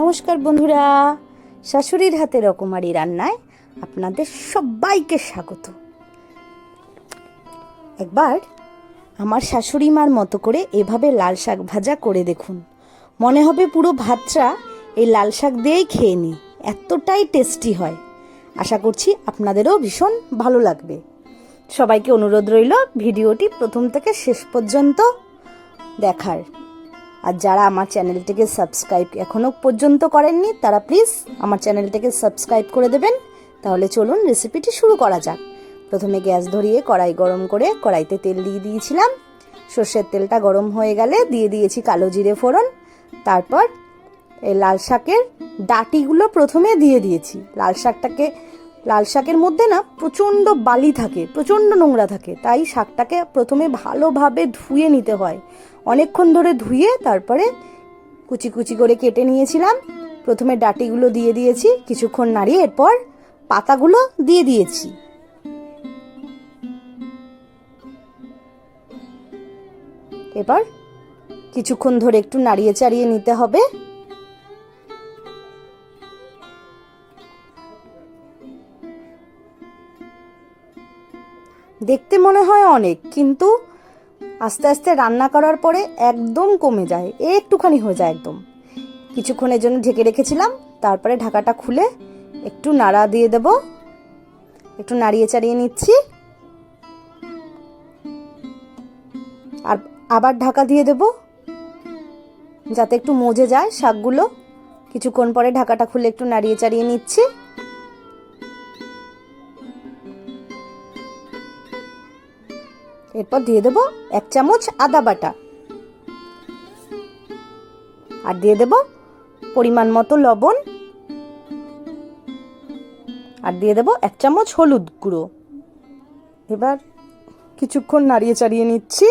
নমস্কার বন্ধুরা। শাশুড়ির হাতে রকমারি রান্নায় আপনাদের সবাইকে স্বাগত। একবার আমার শাশুড়ি মার মতো করে এভাবে লাল শাক ভাজা করে দেখুন। মনে হবে পুরো ভাতটা এই লাল শাক দিয়েই খেয়ে নিই। এতটাই টেস্টি হয়। আশা করছি আপনাদেরও ভীষণ ভালো লাগবে। সবাইকে অনুরোধ রইল ভিডিওটি প্রথম থেকে শেষ পর্যন্ত দেখার। আর যারা আমার চ্যানেলটিকে সাবস্ক্রাইব এখনও পর্যন্ত করেননি, তারা প্লিজ আমার চ্যানেলটিকে সাবস্ক্রাইব করে দেবেন। তাহলে চলুন রেসিপিটি শুরু করা যাক। প্রথমে গ্যাস ধরিয়ে কড়াই গরম করে কড়াইতে তেল দিয়ে দিয়েছিলাম। সর্ষের তেলটা গরম হয়ে গেলে দিয়ে দিয়েছি কালো জিরে ফোড়ন। তারপর এই লাল শাকের ডাটিগুলো প্রথমে দিয়ে দিয়েছি। লাল শাকটাকে লাল শাকের মধ্যে না প্রচণ্ড বালি থাকে, প্রচণ্ড নোংরা থাকে। তাই শাকটাকে প্রথমে ভালোভাবে ধুয়ে নিতে হয়। অনেকক্ষণ ধরে ধুয়ে তারপরে কুচি কুচি করে কেটে নিয়েছিলাম। প্রথমে ডাটিগুলো দিয়ে দিয়েছি, কিছুক্ষণ নাড়িয়ে এরপর পাতাগুলো দিয়ে দিয়েছি। এবার কিছুক্ষণ ধরে একটু নাড়িয়ে চাড়িয়ে নিতে হবে। দেখতে মনে হয় অনেক, কিন্তু আস্তে আস্তে রান্না করার পরে একদম কমে যায়, একটুখানি হয়ে যায় একদম। কিছুক্ষণের জন্য ঢেকে রেখেছিলাম, তারপরে ঢাকাটা খুলে একটু নাড়া দিয়ে দেব। একটু নাড়িয়ে চাড়িয়ে নিচ্ছি। আর আবার ঢাকা দিয়ে দেব, যাতে একটু মজে যায় শাকগুলো। কিছুক্ষণ পরে ঢাকাটা খুলে একটু নাড়িয়ে চাড়িয়ে নিচ্ছি। এরপর দিয়ে দেবো এক চামচ আদা বাটা। আর দিয়ে দেব পরিমাণ মতো লবণ। আর দিয়ে দেব এক চামচ হলুদ গুঁড়ো। এবার কিছুক্ষণ নাড়িয়ে চাড়িয়ে নিচ্ছি।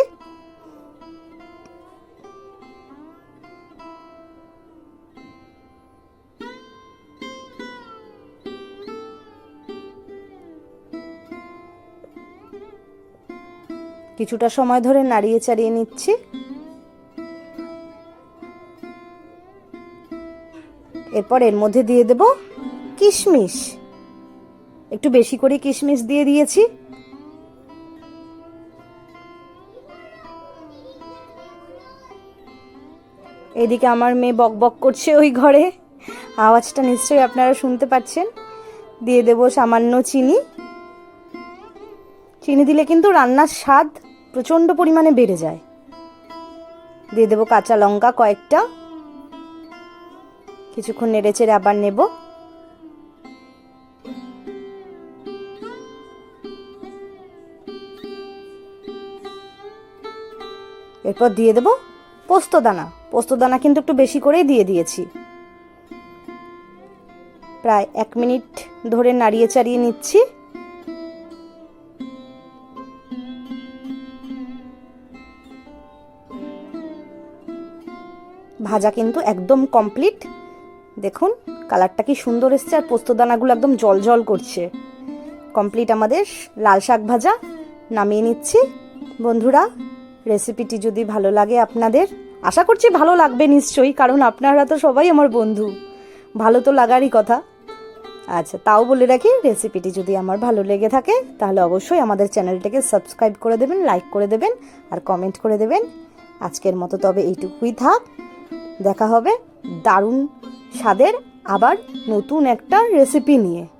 কিছুটা সময় ধরে নাড়িয়ে চাড়িয়ে নিচ্ছি। এরপর এর মধ্যে দিয়ে দেব কিশমিশ। একটু বেশি করে কিশমিশ দিয়ে দিয়েছি। এদিকে আমার মেয়ে বক বক করছে ওই ঘরে। আওয়াজটা নিশ্চয়ই আপনারা শুনতে পাচ্ছেন। দিয়ে দেব সামান্য চিনি। চিনি দিলে কিন্তু রান্নার স্বাদ প্রচণ্ড পরিমাণে বেড়ে যায়। দিয়ে দেবো কাঁচা লঙ্কা কয়েকটা। কিছুক্ষণ নেড়ে চেড়ে আবার নেব। এরপর দিয়ে দেবো পোস্তদানা। পোস্তদানা কিন্তু একটু বেশি করেই দিয়ে দিয়েছি। প্রায় এক মিনিট ধরে নাড়িয়ে চাড়িয়ে নিচ্ছি। ভাজা কিন্তু একদম কমপ্লিট দেখুন কালারটা কি সুন্দর এসছে আর পোস্তদানাগুলো একদম জল জল করছে। কমপ্লিট আমাদের লাল শাক ভাজা। নামিয়ে নিচ্ছি। বন্ধুরা রেসিপিটি যদি ভালো লাগে আপনাদের, আশা করছি ভালো লাগবে নিশ্চয়ই, কারণ আপনারা তো সবাই আমার বন্ধু। ভালো তো লাগারই কথা। আচ্ছা তাও বলে রাখি রেসিপিটি যদি আমার ভালো লেগে থাকে, তাহলে অবশ্যই আমাদের চ্যানেলটাকে সাবস্ক্রাইব করে দেবেন লাইক করে দেবেন, আর কমেন্ট করে দেবেন। আজকের মতো তবে এইটুকুই থাক। দেখা হবে। দারুণ স্বাদের আবার নতুন একটা রেসিপি নিয়ে।